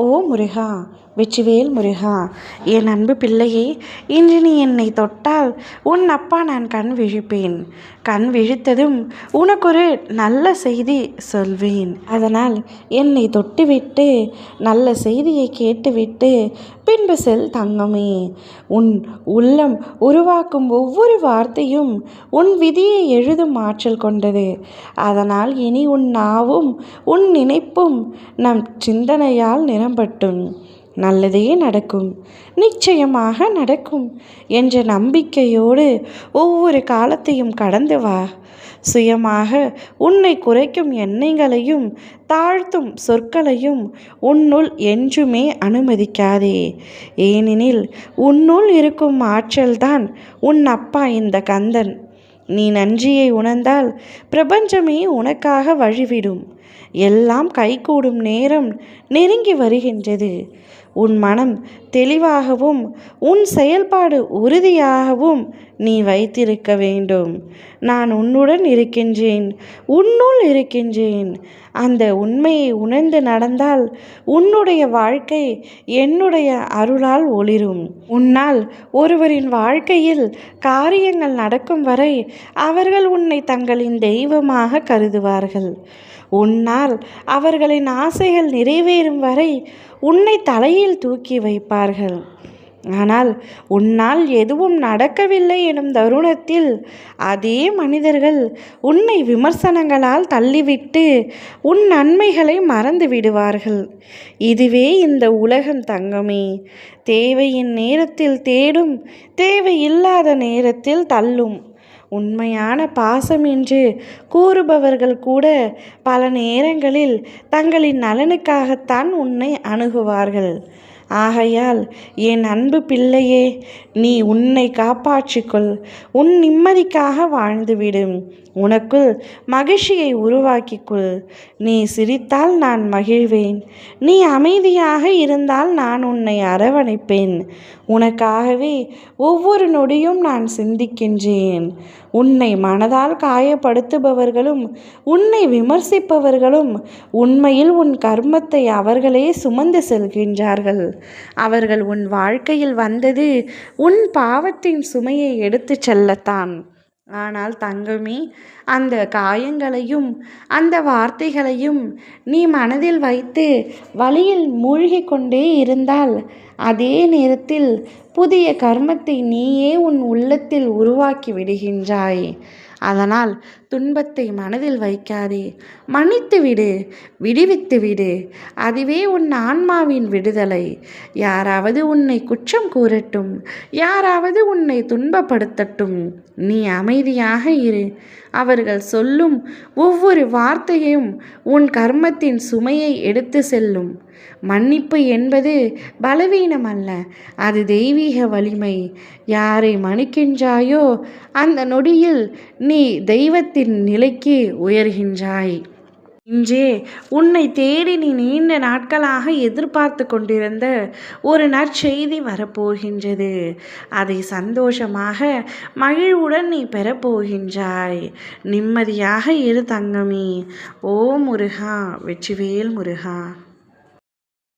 ஓ முருகா வெற்றிவேல் முருகா என் அன்பு பிள்ளையே இன்று நீ என்னை தொட்டால் உன் அப்பா நான் கண் விழிப்பேன். கண் விழித்ததும் உனக்கொரு நல்ல செய்தி சொல்வேன். அதனால் என்னை தொட்டுவிட்டு நல்ல செய்தியை கேட்டுவிட்டு பின்பு செல் தங்கமே. உன் உள்ளம் உருவாக்கும் ஒவ்வொரு வார்த்தையும் உன் விதியை எழுதும் ஆற்றல் கொண்டது. அதனால் இனி உன் நாவும் உன் நினைப்பும் நம் சிந்தனையால் நிரம்பட்டும் நல்லதே நடக்கும். நிச்சயமாக நடக்கும் என்ற நம்பிக்கையோடு ஒவ்வொரு காலத்தையும் கடந்து வா. சுயமாக உன்னை குறைக்கும் எண்ணங்களையும் தாழ்த்தும் சொற்களையும் உன்னுள் என்றுமே அனுமதிக்காதே. ஏனெனில் உன்னுள் இருக்கும் ஆற்றல்தான் உன் அப்பா இந்த கந்தன். நீ நன்றியை உணர்ந்தால் பிரபஞ்சமே உனக்காக வழிவிடும். எல்லாம் கைகூடும் நேரம் நெருங்கி வருகின்றது. உன் மனம் தெளிவாகவும் உன் செயல்பாடு உறுதியாகவும் நீ வைத்திருக்க வேண்டும். நான் உன்னுடன் இருக்கின்றேன் உன்னுள் இருக்கின்றேன். அந்த உண்மையை உணர்ந்து நடந்தால் உன்னுடைய வாழ்க்கை என்னுடைய அருளால் ஒளிரும். உன்னால் ஒருவரின் வாழ்க்கையில் காரியங்கள் நடக்கும் வரை அவர்கள் உன்னை தங்களின் தெய்வமாக கருதுவார்கள். உன்னால் அவர்களின் ஆசைகள் நிறைவேறும் வரை உன்னை தலையில் தூக்கி வைப்பார்கள். ஆனால் உன்னால் எதுவும் நடக்கவில்லை எனும் தருணத்தில் அதே மனிதர்கள் உன்னை விமர்சனங்களால் தள்ளிவிட்டு உன் நன்மைகளை மறந்து விடுவார்கள். இதுவே இந்த உலகம் தங்கமே. தேவையின் நேரத்தில் தேடும் தேவையில்லாத நேரத்தில் தள்ளும். உண்மையான பாசம் என்று கூறுபவர்கள் கூட பல நேரங்களில் தங்களின் நலனுக்காகத்தான் உன்னை அணுகுவார்கள். ஆகையால் என் அன்பு பிள்ளையே நீ உன்னை காப்பாற்றிக்கொள். உன் நிம்மதிக்காக வாழ்ந்துவிடும். உனக்குள் மகிழ்ச்சியை உருவாக்கிக்கொள். நீ சிரித்தால் நான் மகிழ்வேன். நீ அமைதியாக இருந்தால் நான் உன்னை அரவணைப்பேன். உனக்காகவே ஒவ்வொரு நொடியும் நான் சிந்திக்கின்றேன். உன்னை மனதால் காயப்படுத்துபவர்களும் உன்னை விமர்சிப்பவர்களும் உண்மையில் உன் கர்மத்தை அவர்களே சுமந்து செல்கின்றார்கள். அவர்கள் உன் வாழ்க்கையில் வந்தது உன் பாவத்தின் சுமையை எடுத்துச் செல்லத்தான். ஆனால் தங்கமே அந்த காயங்களையும் அந்த வார்த்தைகளையும் நீ மனதில் வைத்து வழியில் மூழ்கி கொண்டே இருந்தால் அதே நேரத்தில் புதிய கர்மத்தை நீயே உன் உள்ளத்தில் உருவாக்கி விடுகின்றாய். அதனால் துன்பத்தை மனதில் வைக்காதே. மன்னித்து விடு விடுவித்து விடு. அதுவே உன் ஆன்மாவின் விடுதலை. யாராவது உன்னை குற்றம் கூறட்டும் யாராவது உன்னை துன்பப்படுத்தட்டும். நீ அமைதியாக இரு. அவர்கள் சொல்லும் ஒவ்வொரு வார்த்தையும் உன் கர்மத்தின் சுமையை எடுத்து செல்லும். மன்னிப்பு என்பது பலவீனம் அல்ல அது தெய்வீக வலிமை. யாரை மன்னிக்கின்றாயோ அந்த நொடியில் நீ தெய்வத்தின் நிலைக்கு உயர்கின்றாய். இன்றே உன்னை தேடி நீ நீண்ட நாட்களாக எதிர்பார்த்து கொண்டிருந்த ஒரு நற்செய்தி வரப்போகின்றது. அதை சந்தோஷமாக மகிழ்வுடன் நீ பெறப்போகின்றாய். நிம்மதியாக இரு தங்கமே. ஓ முருகா வெற்றிவேல் முருகா.